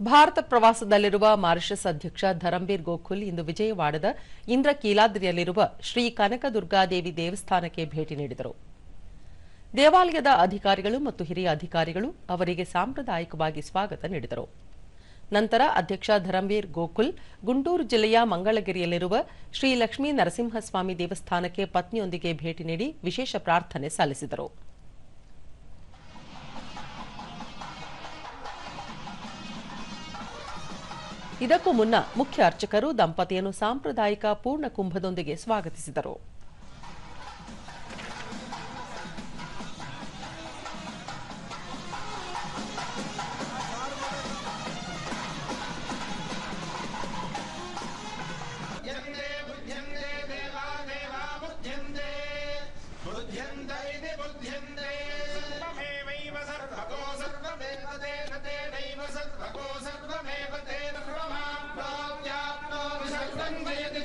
ಭಾರತ ಪ್ರವಾಸದಲ್ಲಿರುವ ಮಾರಿಷಸ್ ಅಧ್ಯಕ್ಷ ಧರಂಬೀರ್ ಗೋಖುಲ್ ಇಂದು ವಿಜಯವಾಡದ ಇಂದ್ರಕೀಲಾದ್ರಿಯಲ್ಲಿರುವ ಶ್ರೀ ಕನಕದುರ್ಗಾದೇವಿ ದೇವಸ್ಥಾನಕ್ಕೆ ಭೇಟಿ ನೀಡಿದರು. ದೇವಾಲಯದ ಅಧಿಕಾರಿಗಳು ಮತ್ತು ಹಿರಿಯ ಅಧಿಕಾರಿಗಳು ಅವರಿಗೆ ಸಾಂಪ್ರದಾಯಿಕವಾಗಿ ಸ್ವಾಗತ ನೀಡಿದರು. ನಂತರ ಅಧ್ಯಕ್ಷ ಧರಂಬೀರ್ ಗೋಕುಲ್ ಗುಂಟೂರು ಜಿಲ್ಲೆಯ ಮಂಗಳಗಿರಿಯಲ್ಲಿರುವ ಶ್ರೀ ಲಕ್ಷ್ಮೀ ನರಸಿಂಹಸ್ವಾಮಿ ದೇವಸ್ಥಾನಕ್ಕೆ ಪತ್ನಿಯೊಂದಿಗೆ ಭೇಟಿ ನೀಡಿ ವಿಶೇಷ ಪ್ರಾರ್ಥನೆ ಸಲ್ಲಿಸಿದರು. ಇದಕ್ಕೂ ಮುನ್ನ ಮುಖ್ಯ ಅರ್ಚಕರು ದಂಪತಿಯನ್ನು ಸಾಂಪ್ರದಾಯಿಕ ಪೂರ್ಣ ಕುಂಭದೊಂದಿಗೆ ಸ್ವಾಗತಿಸಿದರು. ಸರ್ವೋ தன்மையது